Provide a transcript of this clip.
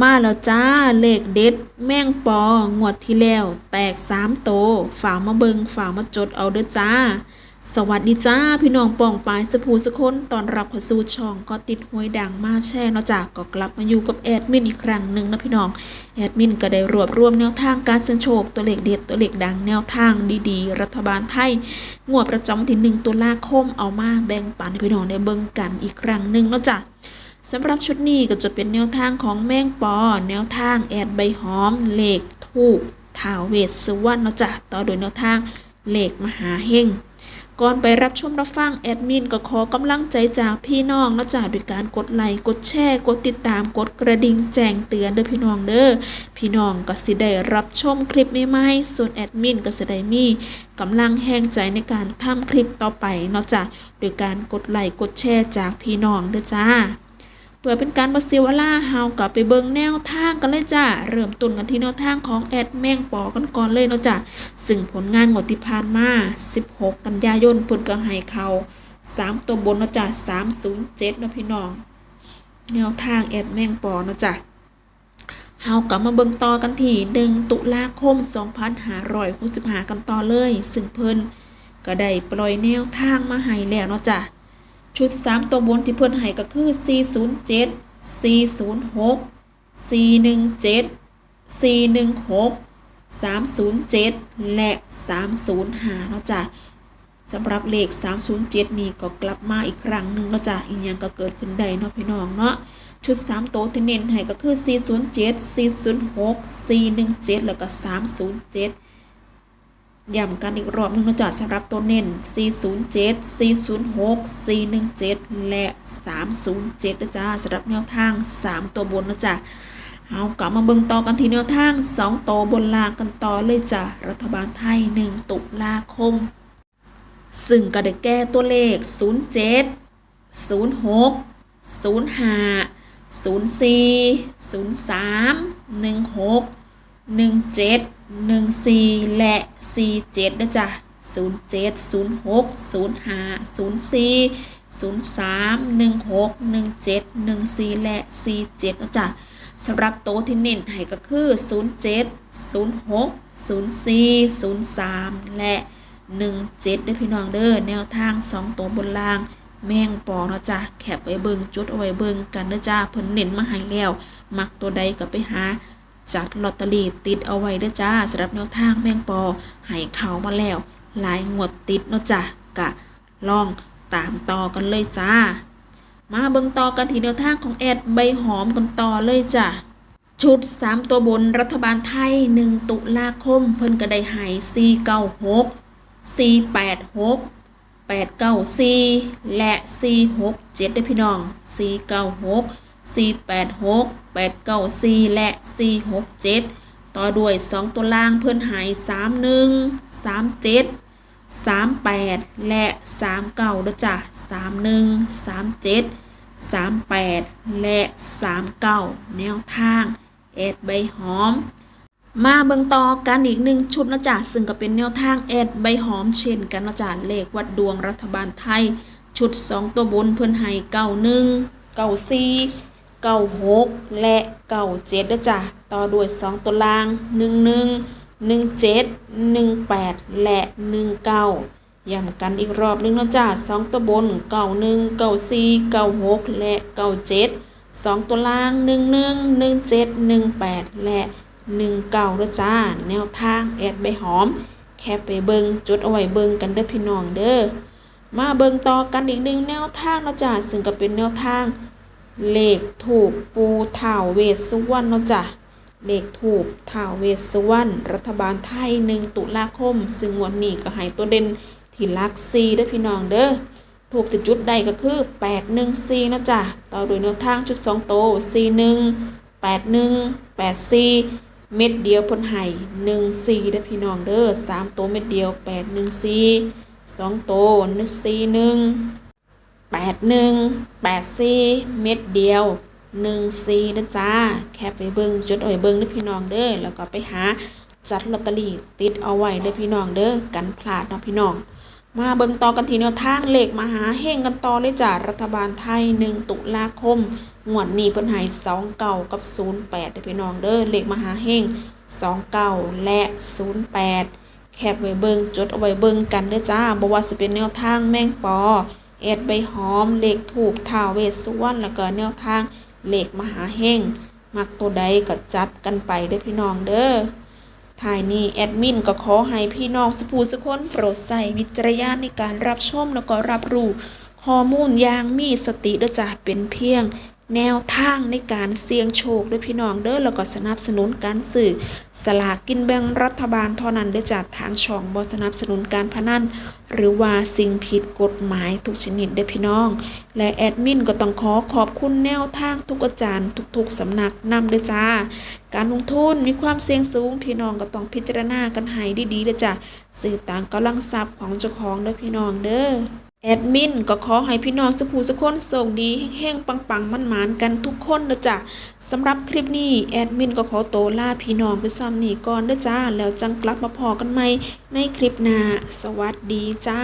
มาแล้วจ้า เลขเด็ด แม่งปองวดที่แล้ว แตกสามโตฝากมาเบิงฝากมาจดเอาเด้อจ้า สวัสดีจ้า พี่น้องป่องปายสภูสกคนตอนรับเข้าสู่ช่องก็ติดหวยดังมาแช่นาะจ้าก็กลับมาอยู่กับแอดมินอีกครั้งหนึ่งนะพี่น้อง แอดมินก็ได้รวบรวมแนวทางการเสี่ยงโชคตัวเลขเด็ดตัวเลขดังแนวทางดีๆ รัฐบาลไทยงวดประจำวันที่หนึ่งตุลาคมเอามาแบ่งปันให้พี่น้องได้เบิ่งกันอีกครั้งหนึ่งนาะจ้ะ สำหรับชุดนี้ก็จะเป็นแนวทางของแมงปอ แนวทางแอดใบหอม เลขทูบท้าวเวสสวรรณเนาะจ้ะต่อโดยแนวทางเลขมหาเฮงก่อนไปรับชมรับฟังแอดมินก็ขอกำลังใจจากพี่น้องนะจ๊ะด้วยการกดไลค์กดแชร์กดติดตามกดกระดิ่งแจ้งเตือนเด้อพี่น้องเด้อพี่น้องก็สิได้รับชมคลิปใหม่ๆส่วนแอดมินก็สิได้มีกำลังแห่งใจในการทำคลิปต่อไปเนาะจ๊ะโดยการกดไลค์กดแชร์จากพี่น้องเด้อจ้า เพื่อเป็นการบาเสียเวลาเฮากลับไปเบิงแนวทางกันเลยจ้าเริ่มต้นกันที่แนวทางของแอดแมงปอกันก่อนเลยเนาะจ้ะซึ่งผลงานงวดที่ผ่านมา 16 กันยายนพิ่นก็ให้เขา 3 ตัวบนเนาะจ้ะ307เนาะพี่น้อง แนวทางแอดแมงปอเนาะจ้ะเฮากลับมาเบิ่งต่อกันที่ 1 ตุลาคม 2565 กันต่อเลย ซึ่งเพิ่นก็ได้ปล่อยแนวทางมาให้แล้วเนาะจ้ะ ชุด 3 ตัวบนที่เพิ่นให้ก็คือ 407 406 417 416 307 และ 305เนาะจ้ะสำหรับเลข 307 นี่ก็กลับมาอีกครั้งหนึ่งเนาะจ้ะอีกอย่างก็เกิดขึ้นได้เนาะพี่น้องเนาะชุด 3 ตัวที่เน้นให้ก็คือ 407 406 417 แล้วก็ 307 ย้ำกันอีกรอบหนึงนะจ๊ะสำหรับตัวเน้น 407 406 417 และ 307นะจ๊ะสำหรับแนวทาง 3 ตัวบนนะจ๊ะเอากลับมาเบิ่งต่อกันที่แนวทาง 2 ตัวบนล่างกันต่อเลยจ้ะรัฐบาลไทย 1 ตุลาคม ซึ่งก็ได้แก้ตัวเลข 07 06 05 04 03 16 หนึ่งเจ็ดหนึ่งสี่และสี่เจ็ดนะจ๊ะศูนย์เจ็ดศูนย์หกศูนย์หาศูนย์สี่ศูนย์สามหนึ่งหกหนึ่งเจ็ดหนึ่งสี่และสี่เจ็ดนะจ๊ะสำหรับโต๊ะที่เน้นให้ก็คือศูนย์เจ็ดศูนย์หกศูนย์สี่ศูนย์สามและหนึ่งเจ็ดได้อพี่น้องเด้อแนวทางสองตัวบนล่าง แม่งปองนะจ๊ะแคปไว้เบิงจุดเอาไว้เบิงกันนะจ๊ะเพิ่นเน้นมาให้แล้ว มักตัวใดก็ไปหา จัดลอตเตอรี่ติดเอาไว้เด้อจ้าสำหรับแนวทางแมงปอให้เขามาแล้ว หลายงวดติดเนาะจ้ะกะลองตามต่อกันเลยจ้า มาเบิ่งต่อกันที่แนวทางของแอดใบหอมกันต่อเลยจ้ะชุด 3 ตัวบนรัฐบาลไทย 1 ตุลาคม เพิ่นก็ได้ให้496 486 894 และ 467ได้พี่น้อง 496 486 894 และ 467 ต่อด้วย 2 ตัวล่างเพิ่อนหาย31 37 38 และ 39เด้อจ้ะ31 37 38 และ 39 แนวทางเอ็ดใบหอม มาเบิ่งต่อกันอีกหนึ่งชุดนะจ๊ะซึ่งก็เป็นแนวทางแอดใบหอมเช่นกันนะจ๊ะเลขวัดดวงรัฐบาลไทย ชุด 2 ตัวบนเพิ่อนให้เก้าหนึ่ง เก้าหกและเก้าเจ็ดนะจ๊ะต่อด้วย2ตัวล่างหนึ่งหนึ่งหนึ่งเจ็ดหนึ่งแปดและหนึ่งเก้าย้ำกันอีกรอบหนึงนะจ๊ะสองตัวบนเก้าหนึ่งเก้าสี่เก้าหกและเก้าเจ็ดสองตัวล่างหนึ่งหนึ่งหนึ่งเจ็ดหนึ่งแปดและหนึ่งเก้านะจ้า แนวทางแอดใบหอม แค่ไปเบิงจุดเอาไว้เบิงกันเด้อพี่น้องเด้อมาเบิงต่อกันอีกหนึ่งแนวทางนะจ้ะซึ่งก็เป็นแนวทาง เลขถูกปูถ่าวเวสสุวรรณเนาะจ้ะเลขถูกถ่าวเวสสุวรรณรัฐบาลไทยหนึ่งตุลาคม ซึ่งวันนี้ก็ให้ตัวเด่นที่ลักซีเด้พี่น้องเด้อถูกจะจุดใดก็คือ 8 1 4นะจ๊ะ ต่อโดยแนวทางชุด 2 โต 4 1 8 1 8 4 เม็ดเดียวพนไห่1 4เด้พี่น้องเด้อ3โตเม็ดเดียว 8 1 4 2 โต 1 4 1 แปดหนึ่งแปดซีเม็ดเดียวหนึ่งซีนะจ้า แค่ไปเบิ้งจดเอาไว้เบิ้งเด้อพี่น้องเด้อ แล้วก็ไปหาจัดลอตเตอรี่ติดเอาไว้เด้อพี่น้องเด้อ กันพลาดเนาะพี่น้อง มาเบิ่งต่อกันทีแนวทางเลขมาหาเฮงกันต่อเลยจ้ะรัฐบาลไทย 1 ตุลาคม งวดนี้เพิ่นให้2เก่ากับ 08เด้อพี่น้องเด้อ เลขมาหาเฮง2เก่าและ 08 แคปไว้เบิ่งจดเอาไว้เบิ่งกันเด้อจ้าบ่ว่าสิเป็นแนวทางแมงปอ เอ็ดใบหอมเลขถูกท่าเวสสุวรรณแล้วก็แนวทางเลขมหาเฮงมักตัวใดก็จัดกันไปเด้อพี่น้องเด้อท้ายนี้แอดมินก็ขอให้พี่น้องสปูสุคนโปรดใส่วิจารณญาณในการรับชมแล้วก็รับรู้ข้อมูลอย่างมีสติเด้อจ้ะเป็นเพียง แนวทางในการเสี่ยงโชคด้วยพี่น้องเด้อแล้วก็สนับสนุนการสื่อสลากกินแบ่งรัฐบาลเท่านั้นเด้อจ้ะทางช่องบ่สนับสนุนการพนันหรือว่าสิ่งผิดกฎหมายทุกชนิดเด้อพี่น้อง และแอดมินก็ต้องขอขอบคุณแนวทางทุกอาจารย์ ทุกๆสำนักนำเด้อจ้า การลงทุนมีความเสี่ยงสูง พี่น้องก็ต้องพิจารณากันให้ดีๆเด้อจ้ะสื่อต่างกำลังทรัพย์ของเจ้าของเด้อพี่น้องเด้อ แอดมินก็ขอให้พี่น้องสุภูสุคนโชคดีแห้งๆปังๆมันหมานๆกันทุกคนนะจ๊ะสำหรับคลิปนี้แอดมินก็ขอโตวลาพี่น้องไปซ้ำนี่ก่อนเด้อจ้าแล้วจังกลับมาพอกันใหม่ในคลิปหน้าสวัสดีจ้า